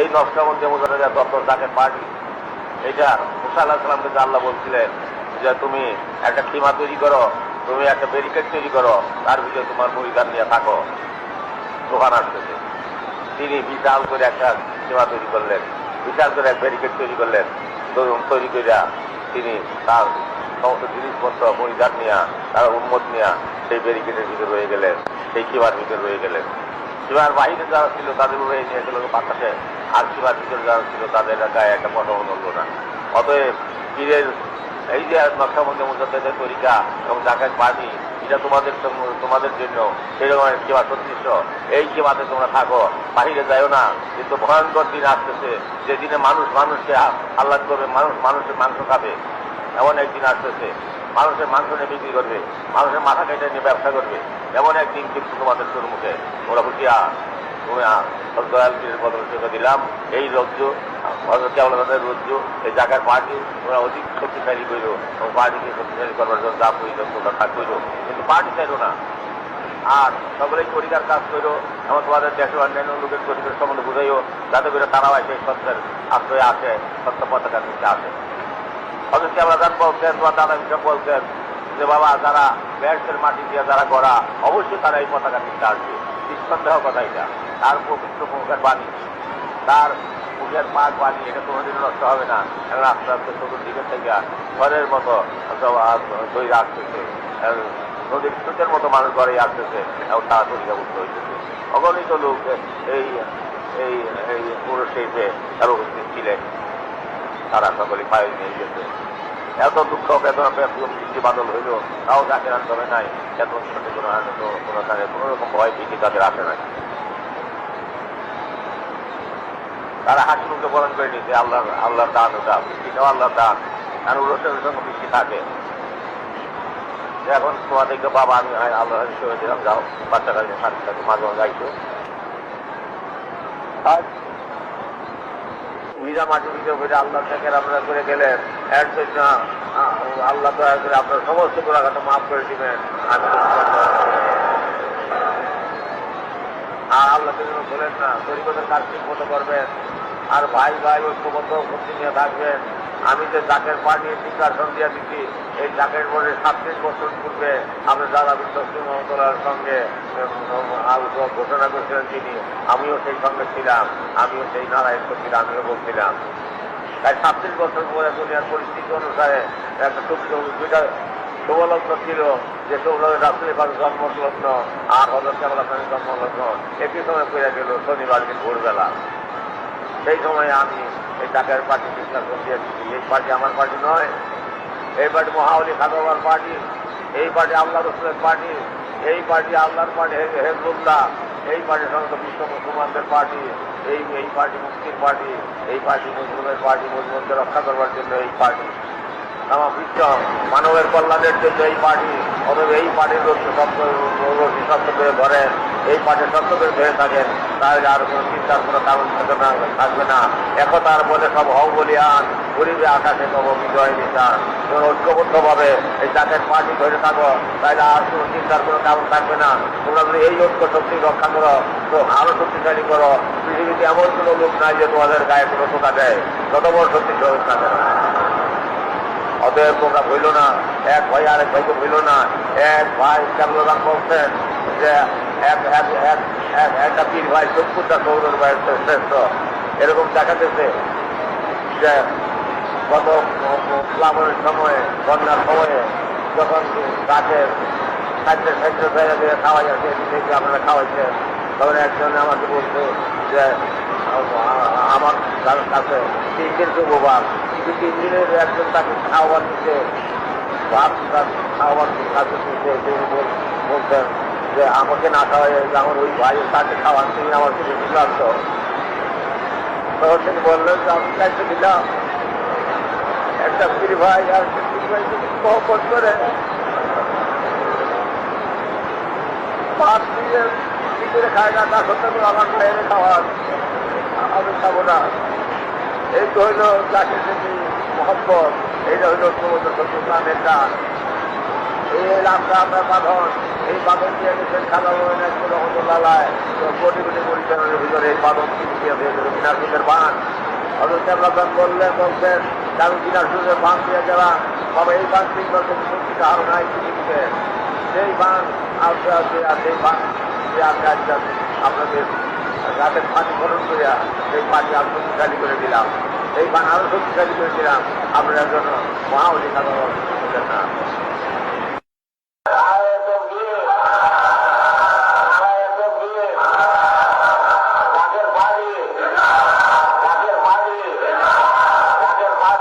এই নকশা মধ্যে বোঝানো যায় দপ্তর তাকে পার্টি এটা মুসা আল্লাহ সাল্লামকে আল্লাহ বলছিলেন যে তুমি একটা সীমা তৈরি করো, তুমি একটা ব্যারিকেড তৈরি করো, তার ভিতরে তোমার পরিবার নিয়ে থাকো। দোকান আসতেছে। তিনি বিশাল করে একটা সীমা তৈরি করলেন, বিশাল করে এক ব্যারিকেড তৈরি করলেন। তৈরি করিয়া তিনি তার সমস্ত জিনিসপত্র পরিবার নিয়ে, তার উন্মত নিয়ে সেই ব্যারিকেডের ভিতরে রয়ে গেলেন, সেই সীমার ভিতরে রয়ে গেলেন। সীমার বাহিরে যারা ছিল তাদের রয়ে নিয়ে গেল বাতাসে ভিতরে যারা ছিল তাদের গায়ে একটা কথা হলো না। অতএব পীরের এই যে নকশাবন্দি মুজাদ্দের তরিকা এবং ঢাকার পানি এটা তোমাদের তোমাদের জন্য সেরকম সেবা সদৃশ্য এই সেবাতে তোমরা থাকো, বাহিরে যাও না। কিন্তু ভয়ঙ্কর দিন আসতেছে, যে দিনে মানুষ মানুষকে আহ্লাদ করবে, মানুষ মানুষের মাংস খাবে। এমন একদিন আসতেছে, মানুষের মাংস নিয়ে বিক্রি করবে, মানুষের মাথা কেটে নিয়ে ব্যবসা করবে। এমন একদিন কিন্তু তোমাদের মুখে। তোমরা বুঝিয়া দিলাম। এই রজ্জু হজরত রজ্জু এই জায়গার পার্টি তোমরা অধিক শক্তিশালী করো এবং পার্টিকে শক্তিশালী করবার জন্য যা প্রয়োজন, তোমরা তা করো। কিন্তু পার্টি চাইলো না। আর সকলেই পরিকার কাজ করো এবং তোমাদের দেশের অন্যান্য লোকের পরিবেশ সম্বন্ধে বুঝাইও, যাতে করে তারাও এসে সত্যের আশ্রয়ে আসে, সত্য পতাকার নিচে আসে। অথচ আমরা যান বলছেন তোমার দাদা হিসাব বলছেন যে, বাবা, যারা ব্যাসের মাটি দিয়ে যারা গড়া, অবশ্যই তারা এই পতাকা নিতে আসবে। নিঃসন্দেহ কথা এটা। তার পবিত্র মুখের বাণী। তার মুখের পাক বাণী, এটা কোনোদিন নষ্ট হবে না। এখন আস্তে আস্তে চতুর্দিকের থেকে ঘরের মতো দই আসতেছে। নদীর স্রোতের মতো মানুষ ঘরে আসতেছে। এবং তারা তরিকা মুক্ত হইতেছে। অগণিত লোক এই এই এই পুরো শেষে তার উপস্থিত ছিলেন। তারা সকলে পায়ে নিয়ে গেছে। এত দুঃখ, বেদনা বৃষ্টি বাদল হইল, তাও যাকে আন্দোলনে নাই, এত সাথে কোনো আনন্দ কোনো তাদের কোনো রকম ভয় ভীতি তাদের আসে নাই। তারা হাসি মুখে বরণ করে নিয়েছে আল্লাহ আল্লাহর দান ওটা বৃষ্টিটাও আল্লাহর দান, আর উরসের সঙ্গে বৃষ্টি থাকে। এখন তোমাদেরকে বাবা, আমি আল্লাহ হিসেবে দিলাম, যাও বাচ্চা কাছে শান্তি থাকে মাঝে মাঝে গাইছো আজ ভিজা মাটি ভিজে ভিজে আল্লাহ থেকে আপনারা করে গেলেন। এর জন্য আল্লাহ দয়া করে আপনার সমস্ত গোড়াঘাটা মাফ করে দিবেন। আমি আর আল্লাহ যেন বলেন না, তরিকতের কাজ ঠিক মতো করবেন। আর ভাই ভাই, ঐক্যবদ্ধ ভক্তি নিয়ে থাকবেন। আমি যে জাকের পানি নির্বাচন দিয়ে দিচ্ছি, এই জাকের পরে সাতত্রিশ বছর পূর্বে আমরা দাদা বিশ্বস্ত মহতলার সঙ্গে ঘোষণা করেছিলেন তিনি, আমিও সেই সঙ্গে ছিলাম, আমিও সেই নারায়ণ ছিলাম, আমিও বলছিলাম। তাই সাতত্রিশ বছর পরে দুনিয়ার পরিস্থিতি অনুসারে একটা দুইটা শুভলগ্ন ছিল যে শুভলগ্ন রাত্রি পাক জন্মলগ্ন আর হজরত কেবল আপনার জন্মলগ্ন একই সময় পেয়ে গেল শনিবার দিন ভোরবেলা। সেই সময় আমি এই টাকার পার্টি বিশ্বাস দিয়েছি এই পার্টি আমার পার্টি নয়, এই পার্টি মহাবলী খাদবার পার্টি, এই পার্টি আল্লাহ রসুলের পার্টি, এই পার্টি আল্লাহর পার্টি হেজবুল্লাহ এই পার্টি সমস্ত বিশ্ব মুসলমানদের পার্টি এই এই পার্টি মুক্তির পার্টি এই পার্টি মুসলিমের পার্টি মুসলিমদের রক্ষা করবার জন্য এই পার্টি আমার বিশ্ব মানবের কল্যাণের জন্য এই পার্টি অথবা এই পার্টির লোক সব সত্য করে ধরেন এই পাঠে সত্য করে ধরে থাকেন। তাহলে আর কোনো চিন্তার, কোনো কারণ না, থাকবে না। একতার বলে সব হও বলিয়ান গরিবে আকাশে কব বিজয় নিশান। তোমরা ঐক্যবদ্ধভাবে এই জাতের পার্টি ধরে থাকো, তাহলে আর কোনো চিন্তার, কোনো কারণ থাকবে না। তোমরা যদি এই ঐক্য শক্তি রক্ষা করো, তো আরও শক্তিশালী করো। পৃথিবীতে এমন কোনো লোক নাই যে তোমাদের গায়ে কোনো টোকা দেয়। তত বড় শক্তিশালী থাকে না কেন। অতএব তোমরা ভইল না। এক ভাই আরেক ভাইকে ভইল না। এক ভাই কেবলাম বলছেন যে একটা পীর ভাই সত্তরটা সৌরর ভাই শ্রেষ্ঠ এরকম দেখাতেছে যে গত, প্লাবনের সময়ে, বন্যার সময়ে যখন গাছের খাদ্য খাদ্য জায়গা দিয়ে খাওয়া যাচ্ছে দেখে আপনারা খাওয়াইছেন, তখন একজন আমাকে বলছে যে, আমার কাছে তিন দিন যুববান কিন্তু তিন দিনের একজন তাকে খাওয়াবার দিচ্ছে ভাত খাওয়াবার কাছে দিচ্ছে তিনি বলছেন যে আমাকে না খাওয়াই আমার ওই ভাই তাকে খাওয়ান, তিনি আমার খুব বিভ্রান্ত। তখন তিনি বললেন যে, আমি চাইতে দিলাম। একটা পীর ভাই আর মহব্বত করে খায় না, তা সত্ত্বেও আমার খাওয়ার আমি খাব না। এই তো হইল যদি মহব্বত, এইটা হইল সমুদ্র এটা এই রাস্তা আমরা বাঁধন। এই বাদন দিয়ে গেছেন খাজা মোহিনা রহমতুল্লাহ কোটি কোটি পরিচালনের ভিতরে এই বাদন কিন্তু দিয়ে দিয়েছিল বিনার সুদের বান। অথচ বান দিয়ে গেলাম বাবা এই বান তিন বছর সত্যিটা আরও নাই পৃথিবীতে সেই বান আসতে আসতে আর সেই বান আপনাদের রাতের পানি খরচ করিয়া সেই পানি আমি শক্তিশালী করে দিলাম। এই পানি আরও শক্তিশালী করে দিলাম। আপনার জন্য মহা অধিকার না কাকের বাড়ি কাকের বাড়ি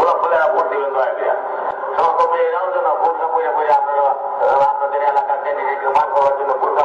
গোলাপ ফুলেরা ভোট দিবেন দয়া করে সহকর্মী এরাও যেন ভোটটা বইয়া বইয়া আপনারা আপনাদের এলাকার জেনে একটু মান করার জন্য ভোটটা